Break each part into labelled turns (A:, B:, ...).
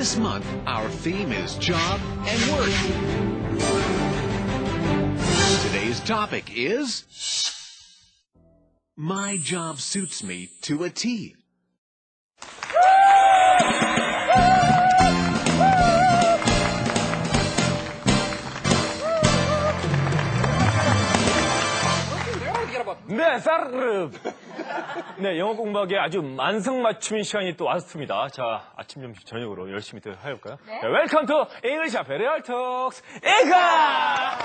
A: This month, our theme is job and work. Today's topic is My job suits me to a T.
B: Ne? 네, 영어 공부하기에 아주 만성맞춤인 시간이 또 왔습니다. 자, 아침, 점심, 저녁으로 열심히 또 해볼까요? 네. 웰컴 투 잉글리시 베리얼 톡스 에가!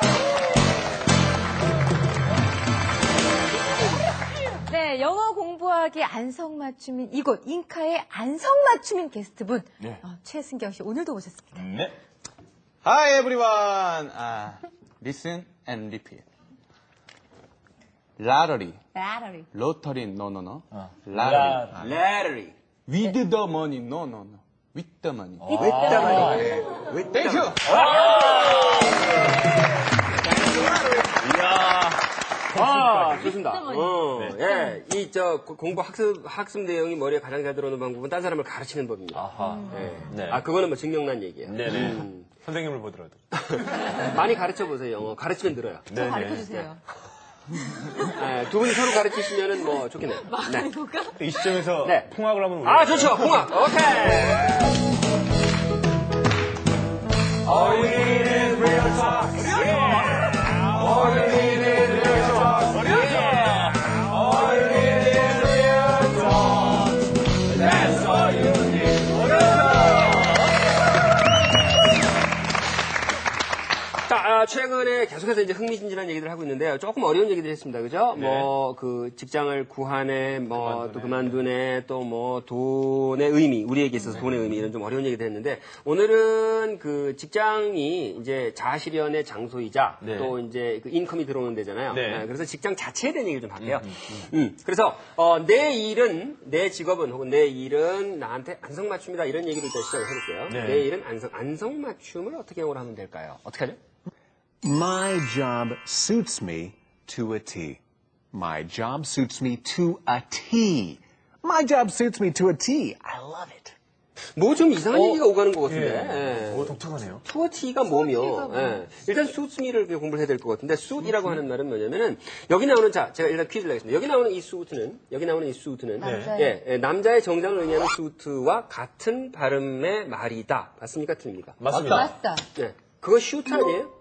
C: 네, 영어 공부하기 안성맞춤인 이곳 잉카의 안성맞춤인 게스트분
B: 네.
C: 어, 최승경 씨 오늘도 오셨습니다.
B: 네.
D: Hi everyone. Uh, listen and repeat. Lottery.
C: 라라리.
D: Lottery. No, no, no.
B: 어.
D: Lottery.
B: 라-
D: Lottery. With the money. No, no, no. With the money.
C: With the money.
D: With Thank you.
E: 아, 좋습니다. 어, 예. 이, 저, 고- 공부 학습, 학습 내용이 머리에 가장 잘 들어오는 방법은 딴 사람을 가르치는 법입니다.
B: 아하.
E: 예.
B: 네.
E: 아, 그거는 뭐 증명난 얘기예요.
B: 네네.
E: 음.
B: 선생님을 보더라도.
E: 많이 가르쳐 보세요, 영어. 가르치면 늘어요.
C: 저
B: 네네.
C: 가르쳐 주세요.
E: 예, 두 분이 서로 가르치시면은 뭐 좋겠네요. 네.
B: 이 시점에서
E: 네.
B: 통학을 한번
E: 아, 좋죠. 공학. 오케이. 자, 아, 최근에 계속해서 이제 흥미진진한 얘기들 하고 있는데요. 조금 어려운 얘기들 했습니다. 그죠?
B: 네.
E: 뭐, 그, 직장을 구하네, 뭐, 또 그만두네, 또 뭐, 돈의 의미, 우리에게 있어서 돈의 의미, 이런 좀 어려운 얘기들 했는데, 오늘은 그 직장이 이제 자아실현의 장소이자,
B: 네.
E: 또 이제 그 인컴이 들어오는 데잖아요.
B: 네.
E: 네, 그래서 직장 자체에 대한 얘기를 좀 할게요. 음, 그래서, 어, 내 일은, 내 직업은, 혹은 내 일은 나한테 안성맞춤이다, 이런 얘기를 일단 시작을 해볼게요.
B: 네.
E: 내 일은 안성, 안성맞춤을 어떻게 영어로 하면 될까요? 어떻게 하죠?
A: My job suits me to a T. My job suits me to a T. My job suits me to a T. I love it.
E: 뭐 좀 이상한
B: 어?
E: 얘기가 오가는 것 같은데.
B: 예.
E: 예.
B: 오, 독특하네요.
E: 투어티가 뭐며? 예. 일단 수트미를 공부를 해야 될 것 같은데 수트이라고 하는 말은 뭐냐면은 여기 나오는 자 제가 일단 퀴즈를 내겠습니다. 여기 나오는 이 수트는 여기 나오는 이 수트는
C: 남자의.
E: 예, 예, 남자의 정장을 의미하는 수트와 같은 발음의 말이다. 맞습니까? 틀립니까?
B: 맞습니다.
C: 맞다.
E: 예. 그거 슈트 아니에요?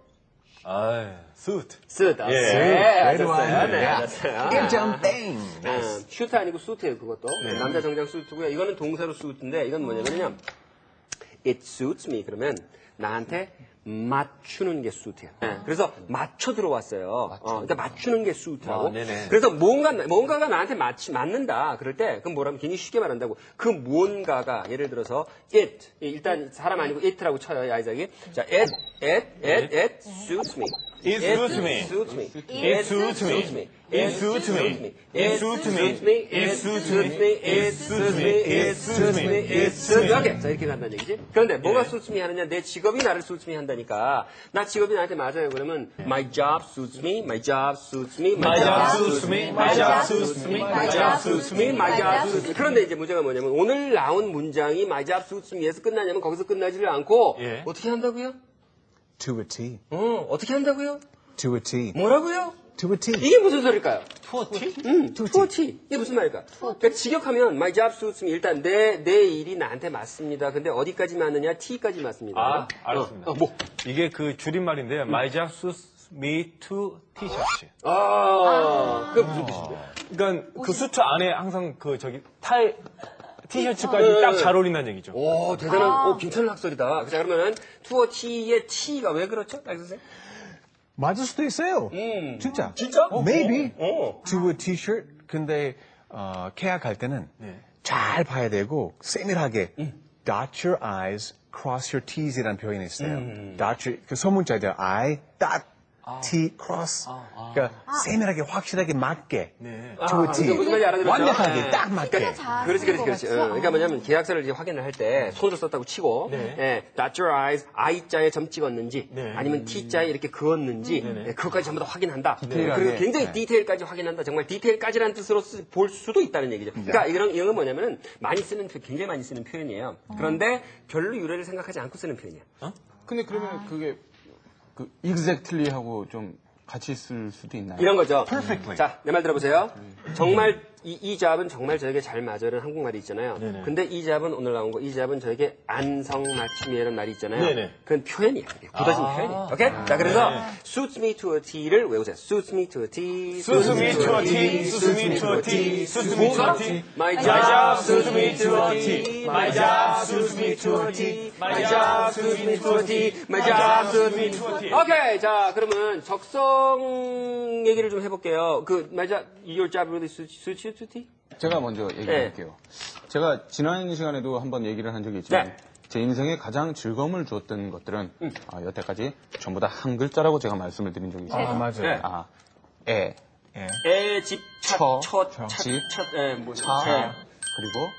B: 아, 수트.
E: 쓰다.
B: 예.
E: 네,
A: Good one.
E: 맞았어요. 네,
A: Yeah.
E: 맞았어요.
A: Good jumping.
E: 어, 슈트 아니고 수트예요, 그것도. 남자 정장 수트고요. 이거는 동사로 수트인데 이건 뭐냐면요. It suits me 그러면 나한테 맞추는 게 수트야. 네, 그래서 맞춰 들어왔어요. 어, 그러니까 맞추는 게 수트라고.
B: 아.
E: 그래서 뭔가 뭔가가 나한테 맞지 맞는다. 그럴 때 그럼 뭐라면 굉장히 쉽게 말한다고. 그 뭔가가 예를 들어서 it 일단 사람 아니고 it라고 쳐요, 이 아이작이. 자, it it it it suits me.
B: It suits me.
E: suits me.
B: It suits me. It suits me. It suits me. It suits me. It suits me. It suits me. It suits me.
E: 자 이렇게 간다는 얘기지. 그런데 뭐가
B: 예.
E: suits me 하느냐? 내 직업이 나를 suits me 한다니까. 나 직업이 나한테 맞아요. 그러면 my job suits me. My job suits me.
B: My job suits me. My job suits me.
E: My job suits me. My job suits me. 그런데 이제 문제가 뭐냐면 오늘 나온 문장이 my job suits me에서 끝나냐면 거기서 끝나지를 않고
B: 예.
E: 어떻게 한다고요?
A: To a T.
E: 어, 어떻게 한다고요?
A: To a T.
E: 뭐라고요?
A: To a T.
E: 이게 무슨 소리일까요?
B: 투어티?
E: 음, 투어티. 이게 무슨 말일까? 그러니까 직역하면 my job suits me 일단 내 내 일이 나한테 맞습니다. 근데 어디까지 맞느냐? T까지 맞습니다.
B: 아, 알았습니다.
E: 어, 어, 뭐?
B: 이게 그 줄임말인데, My job suits me to 티셔츠.
E: 아, 그 무슨 뜻이야?
B: 그러니까 그 수트 안에 항상 그 저기 타이 티셔츠까지 딱잘 어울린다는 얘기죠.
E: 오, 대단한, 오, 괜찮은 학설이다. 자, 그러면은 투어 티의 T가 왜 그렇죠? 박 선생?
F: 맞을 수도 있어요.
E: 음.
F: 진짜.
E: 진짜?
F: Maybe
E: 어.
F: to a t-shirt. 근데 어, 계약할 때는
B: 네.
F: 잘 봐야 되고 세밀하게 dot your i's, cross your t's 이라는 표현이 있어요. dot your, 그 소문자들 I dot
A: T cross. 그러니까 세밀하게 확실하게 맞게
B: 네.
A: a T.
E: 알아들었죠?
A: 완벽하게
E: 네.
A: 딱 맞게.
C: 잘
E: 그렇지, 그렇지, 그렇지.
C: 것
E: 어? 그러니까 뭐냐면 계약서를 이제 확인을 할 때 손으로 썼다고 치고, 예, dot your eyes, I자에 점 찍었는지,
B: 네.
E: 아니면 T자에 이렇게 그었는지, 예, 그것까지 전부 다 확인한다. 그리고 굉장히
D: 네.
E: 디테일까지 확인한다. 정말 디테일까지라는 뜻으로 쓰- 볼 수도 있다는 얘기죠. 그러니까 이런, 이런 건 뭐냐면은 많이 쓰는, 표- 굉장히 많이 쓰는 표현이에요. 그런데 별로 유래를 생각하지 않고 쓰는 표현이야.
D: 근데 그러면 그게 그 exactly 하고 좀 같이 쓸 수도 있나요?
E: 이런 거죠. 자, 내 말 들어보세요. 정말 이, 이 잡은 정말 저에게 잘 맞아는 한국말이 있잖아요. 근데 이 잡은 오늘 나온 거, 이 잡은 저에게 안성맞춤이라는 말이 있잖아요.
B: 네네.
E: 그건 표현이야. 그게 굳어진 표현이야. 오케이? 자, 그래서 suits me to a T를 외우세요. suits me to a T.
B: Suits me to a T, suits me to a T, suits me to a T.
E: My job suits me
B: to a T. My job suits me to a T.
E: My job suits me to a T. My job suits me to a T. 오케이. 자, 그러면 적성 얘기를 좀 해볼게요. 그, my job, your job really suits you T?
D: 제가 먼저 얘기할게요. 제가 지난 시간에도 한번 얘기를 한 적이 있지만
E: 네.
D: 제 인생에 가장 즐거움을 주었던 것들은 아, 여태까지 전부 다 한 글자라고 제가 말씀을 드린 적이 있어요.
A: 아, 맞아요.
E: 네.
D: 아, 에,
E: 애, 집, 차,
D: 처,
E: 첫,
D: 첫,
E: 차,
D: 집,
E: 첫, 예, 뭐,
D: 차,
E: 예.
D: 그리고